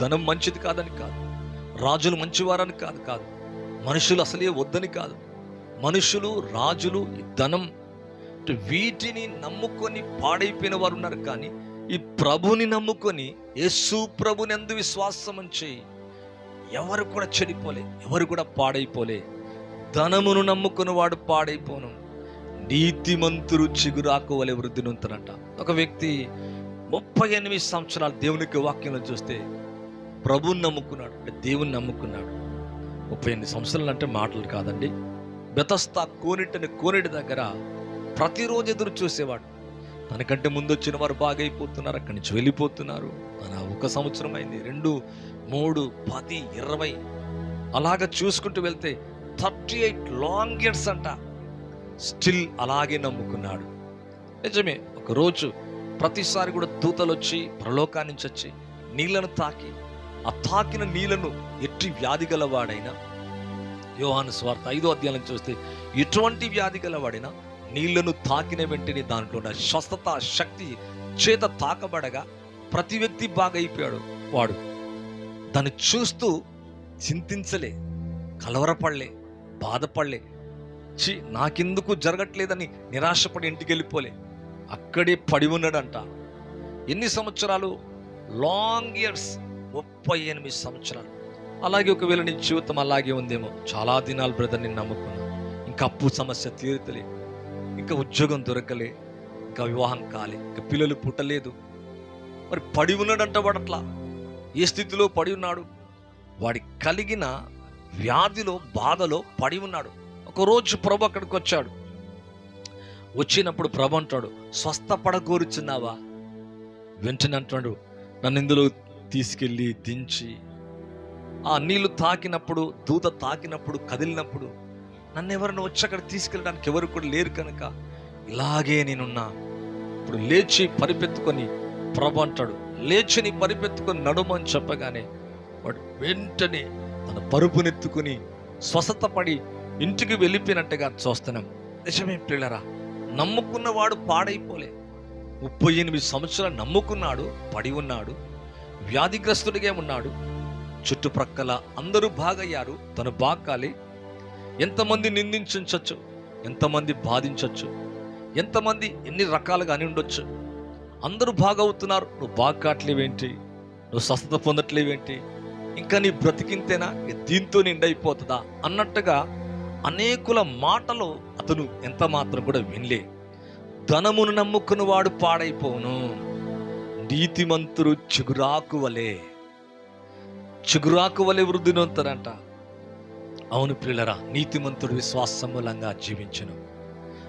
ధనం మంచిది కాదని కాదు రాజులు మంచివారని కాదు కాదు. మనుషులు అసలే వద్దని కాదు. మనుషులు రాజులు ధనం వీటిని నమ్ముకొని పాడైపోయిన వారు ఉన్నారు కానీ ఈ ప్రభుని నమ్ముకొని యేసు ప్రభుని ఎందు విశ్వాసం ఉంచి ఎవరు కూడా చెడిపోలే ఎవరు కూడా పాడైపోలే. ధనమును నమ్ముకుని వాడు పాడైపోను. నీతిమంతుడు చిగురాకు వలె వృద్ధి నొంతనంట ఒక వ్యక్తి ముప్పై ఎనిమిది సంవత్సరాలు దేవునికి వాక్యంలో చూస్తే ప్రభువుని నమ్ముకున్నాడు అంటే దేవుని నమ్ముకున్నాడు. ముప్పై ఎనిమిది సంవత్సరాలు అంటే మాటలు కాదండి. బెతస్తా కోనిటని కోనిటి దగ్గర ప్రతిరోజు ఎదురు చూసేవాడు. తనకంటే ముందు వచ్చిన వారు బాగైపోతున్నారు అక్కడి నుంచి వెళ్ళిపోతున్నారు. అలా ఒక సంవత్సరం అయింది రెండు మూడు పది ఇరవై. అలాగ చూసుకుంటూ వెళ్తే థర్టీ ఎయిట్ లాంగ్ ఇయర్స్ అంట. స్టిల్ అలాగే నమ్ముకున్నాడు. నిజమే ఒకరోజు ప్రతిసారి కూడా దూతలు వచ్చి ప్రలోకా నుంచి వచ్చి నీళ్ళను తాకి ఆ తాకిన నీళ్ళను ఎట్టి వ్యాధి గలవాడైనా యోహాను స్వార్థ ఐదో అధ్యాయం చూస్తే ఎటువంటి వ్యాధి గలవాడైనా నీళ్ళను తాకిన వెంటనే దాంట్లో ఉన్న స్వస్థత శక్తి చేత తాకబడగా ప్రతి వ్యక్తి బాగా అయిపోయాడు వాడు దాన్ని చూస్తూ చింతించలే కలవరపడలే బాధపడలే. చి నాకెందుకు జరగట్లేదని నిరాశపడి ఇంటికి వెళ్ళిపోలే. అక్కడే పడి ఉన్నాడంట. ఎన్ని సంవత్సరాలు? Long years. ముప్పై ఎనిమిది సంవత్సరాలు. అలాగే ఒకవేళ నీ జీవితం అలాగే ఉందేమో. చాలా దినాలు బ్రదర్ నేను నమ్ముకున్నా. ఇంకా అప్పు సమస్య తీరుతలే. ఇంకా ఉద్యోగం దొరకలే. ఇంకా వివాహం కాలే. ఇంకా పిల్లలు పుట్టలేదు. మరి పడి ఉన్నాడంట వాడట్లా? ఏ స్థితిలో పడి ఉన్నాడు? వాడి కలిగిన వ్యాధిలో బాధలో పడి ఉన్నాడు. ఒకరోజు ప్రభు అక్కడికి వచ్చాడు. వచ్చినప్పుడు ప్రభు అంటాడు స్వస్థపడగోరుచున్నావా? వెంటనే అంటున్నాడు నన్ను ఇందులో తీసుకెళ్ళి దించి ఆ నీళ్ళు తాకినప్పుడు దూత తాకినప్పుడు కదిలినప్పుడు నన్ను ఎవరైనా వచ్చి అక్కడ తీసుకెళ్ళడానికి ఎవరు కూడా లేరు కనుక ఇలాగే నేనున్నా. ఇప్పుడు లేచి పరిపెత్తుకొని ప్రభు అంటాడు లేచి నీ పరిపెత్తుకొని నడుమని చెప్పగానే వాడు వెంటనే తన పరుపునెత్తుకుని స్వస్థత పడి ఇంటికి వెళ్ళిపోయినట్టుగా చూస్తున్నాం. నిజమే పిల్లరా నమ్ముకున్నవాడు పాడైపోలే. ముప్పై ఎనిమిది సంవత్సరాలు నమ్ముకున్నాడు పడి ఉన్నాడు. వ్యాధిగ్రస్తుడిగా ఉన్నాడు. చుట్టుప్రక్కల అందరూ బాగయ్యారు. తను బాగాలి. ఎంతమంది నిందించవచ్చు ఎంతమంది బాధించవచ్చు ఎంతమంది ఎన్ని రకాలుగా అని ఉండొచ్చు? అందరూ బాగవుతున్నారు. నువ్వు బాగా కావట్లేవేంటి నువ్వు స్వస్థత పొందట్లేవేంటి? ఇంకా నీ బ్రతికింతేనా? దీంతో నిండైపోతుందా? అన్నట్టుగా అనేకుల మాటలు అతను ఎంత మాత్రం కూడా వినలే. ధనమును నమ్ముకుని వాడు పాడైపోను నీతిమంతుడు చిగురాకు వలె చిగురాకు వలె వృద్ధి నొంతరంట అవును ప్రియులరా నీతిమంతుడు విశ్వాసం మూలంగా జీవించను.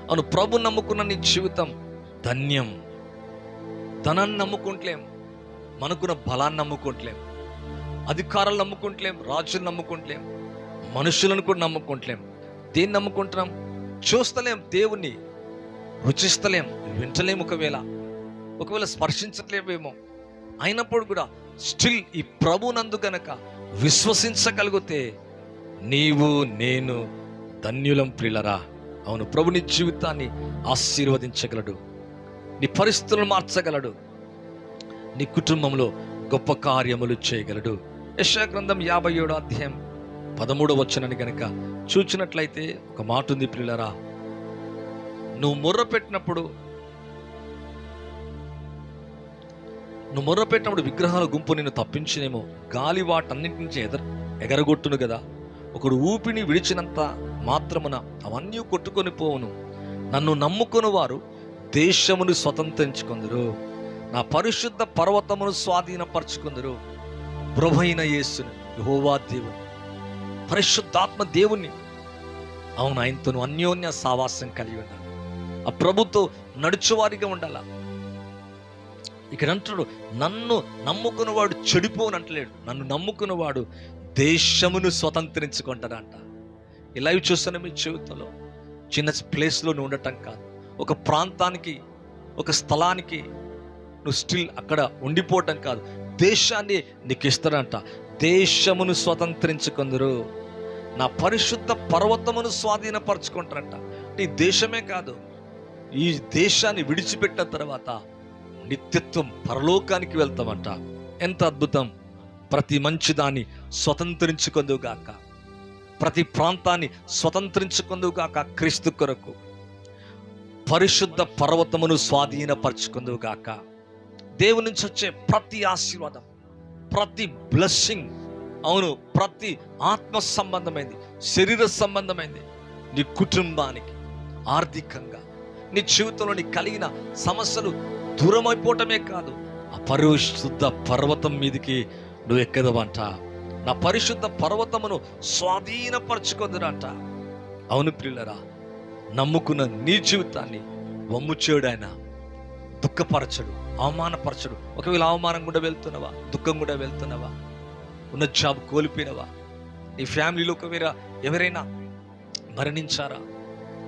అవును ప్రభు నమ్ముకున్న నీ జీవితం ధన్యం. ధనాన్ని నమ్ముకుంటలేం. మనకున్న బలాన్ని నమ్ముకుంటలేం. అధికారాలు నమ్ముకుంటలేం. రాజులు నమ్ముకుంటలేం. మనుషులను కూడా నమ్ముకుంటలేం. దేన్ని నమ్ముకుంటున్నాం? చూస్తలేం. దేవుణ్ణి రుచిస్తలేం. వింటలేం ఒకవేళ. ఒకవేళ స్పర్శించట్లేమేమో అయినప్పుడు కూడా స్టిల్ ఈ ప్రభునందు గనక విశ్వసించగలిగితే నీవు నేను ధన్యులం ప్రిలరా అవును ప్రభు నీ జీవితాన్ని ఆశీర్వదించగలడు నీ పరిస్థితులను మార్చగలడు నీ కుటుంబంలో గొప్ప కార్యములు చేయగలడు. యశా గ్రంథం యాభై ఏడో అధ్యాయం పదమూడో వచ్చనని గనక చూచినట్లయితే ఒక మాట ఉంది ప్రిలరా నువ్వు మొర్ర పెట్టినప్పుడు నువ్వు మొర్రపెట్టినప్పుడు విగ్రహాల గుంపు నిన్ను తప్పించినేమో. గాలి వాటన్నింటి నుంచి ఎదర ఎగరగొట్టును కదా ఒకడు ఊపిని విడిచినంత మాత్రమున అవన్నీ కొట్టుకొని పోవును. నన్ను నమ్ముకుని వారు దేశమును స్వతంత్రించుకుందరు. నా పరిశుద్ధ పర్వతమును స్వాధీనపరచుకుందరు. ప్రభైన యేసుని యహోవా దేవుని. పరిశుద్ధాత్మ దేవుణ్ణి. అవును ఆయనతో అన్యోన్య సావాసం కలిగి ఉండాలి. ఆ ప్రభుతో నడుచువారిగా ఉండాల? ఇక్కడ అంటాడు నన్ను నమ్ముకున్నవాడు చెడిపోను అంటలేడు. నన్ను నమ్ముకున్నవాడు దేశమును స్వతంత్రించుకుంటాడంట. ఈ లైవ్ చూస్తున్న మీ జీవితంలో చిన్న ప్లేస్లో నువ్వు ఉండటం కాదు. ఒక ప్రాంతానికి ఒక స్థలానికి నువ్వు స్టిల్ అక్కడ ఉండిపోవటం కాదు. దేశాన్ని నీకు ఇస్తాడంట. దేశమును స్వతంత్రించుకుందరు. నా పరిశుద్ధ పర్వతమును స్వాధీనపరచుకుంటారంట. ఈ దేశమే కాదు. ఈ దేశాన్ని విడిచిపెట్టిన తర్వాత నిత్యత్వం పరలోకానికి వెళ్తామంట ఎంత అద్భుతం. ప్రతి మంచిదాన్ని స్వతంత్రించుకుందుగాక ప్రతి ప్రాంతాన్ని స్వతంత్రించుకుందుగాక క్రీస్తు కొరకు. పరిశుద్ధ పర్వతమును స్వాధీనపరచుకుందుగాక దేవుని నుంచి వచ్చే ప్రతి ఆశీర్వాదం ప్రతి బ్లెస్సింగ్ అవును ప్రతి ఆత్మ సంబంధమైంది శరీర సంబంధమైంది నీ కుటుంబానికి ఆర్థికంగా నీ జీవితంలో నీ కలిగిన సమస్యలు దూరం అయిపోవటమే కాదు ఆ పరిశుద్ధ పర్వతం మీదకి నువ్వు ఎక్కదవంట. నా పరిశుద్ధ పర్వతమును స్వాధీనపరచుకుందురంట అవును ప్రియులరా నమ్ముకున్న నీ జీవితాన్ని వమ్ము ఆయన దుఃఖపరచడు అవమానపరచడు. ఒకవేళ అవమానం కూడా వెళ్తున్నావా దుఃఖం కూడా వెళ్తున్నావా ఉన్న జాబ్ కోల్పోయినవా నీ ఫ్యామిలీలో ఒకవేళ ఎవరైనా మరణించారా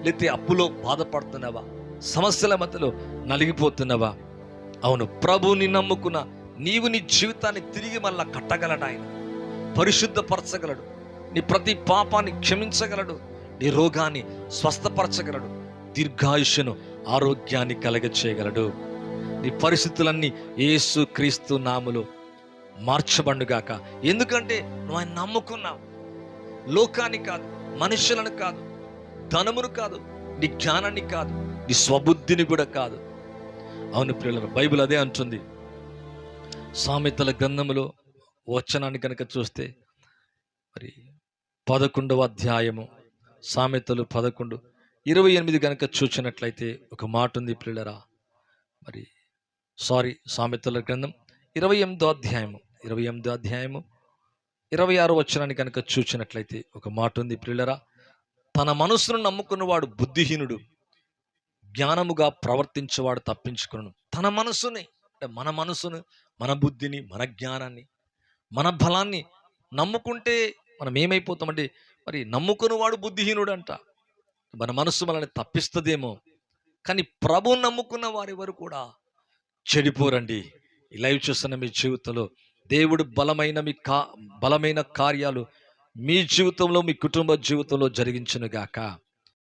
లేకపోతే అప్పులో బాధపడుతున్నావా సమస్యల మధ్యలో నలిగిపోతున్నావా? అవును ప్రభుని నమ్ముకున్న నీవు నీ జీవితాన్ని తిరిగి మళ్ళా కట్టగలడు ఆయన. పరిశుద్ధపరచగలడు. నీ ప్రతి పాపాన్ని క్షమించగలడు. నీ రోగాన్ని స్వస్థపరచగలడు. దీర్ఘాయుష్యను ఆరోగ్యాన్ని కలగచేయగలడు. నీ పరిస్థితులన్నీ ఏసు క్రీస్తు నాములు మార్చబండుగాక ఎందుకంటే నువ్వు ఆయన నమ్ముకున్నావు. లోకాన్ని కాదు మనుషులను కాదు ధనమును కాదు నీ జ్ఞానాన్ని కాదు. నీ స్వబుద్ధిని కూడా కాదు. అవును ప్రియులను బైబిల్ అదే అంటుంది. సామెతల గ్రంథములో వచనాన్ని కనుక చూస్తే మరి పదకొండవ అధ్యాయము సామెతలు పదకొండు ఇరవై ఎనిమిది కనుక చూసినట్లయితే ఒక మాట ఉంది ప్రియులరా. మరి సారీ సామెతల గ్రంథం ఇరవై ఎనిమిదో అధ్యాయము ఇరవై ఎనిమిదో అధ్యాయము ఇరవై ఆరో వచనాన్ని కనుక చూసినట్లయితే ఒక మాట ఉంది ప్రియులరా. తన మనసును నమ్ముకున్నవాడు బుద్ధిహీనుడు. జ్ఞానముగా ప్రవర్తించేవాడు తప్పించుకును. తన మనసుని అంటే మన మనసును మన బుద్ధిని మన జ్ఞానాన్ని మన బలాన్ని నమ్ముకుంటే మనం ఏమైపోతామంటే మరి నమ్ముకునేవాడు బుద్ధిహీనుడు అంట మన మనస్సు మనల్ని తప్పిస్తుందేమో. కానీ ప్రభు నమ్ముకున్న వారి వారు కూడా చెడిపోరండి. లైవ్ చూస్తున్న మీ జీవితంలో దేవుడు బలమైన మీ కా బలమైన కార్యాలు మీ జీవితంలో మీ కుటుంబ జీవితంలో జరిగించును గాక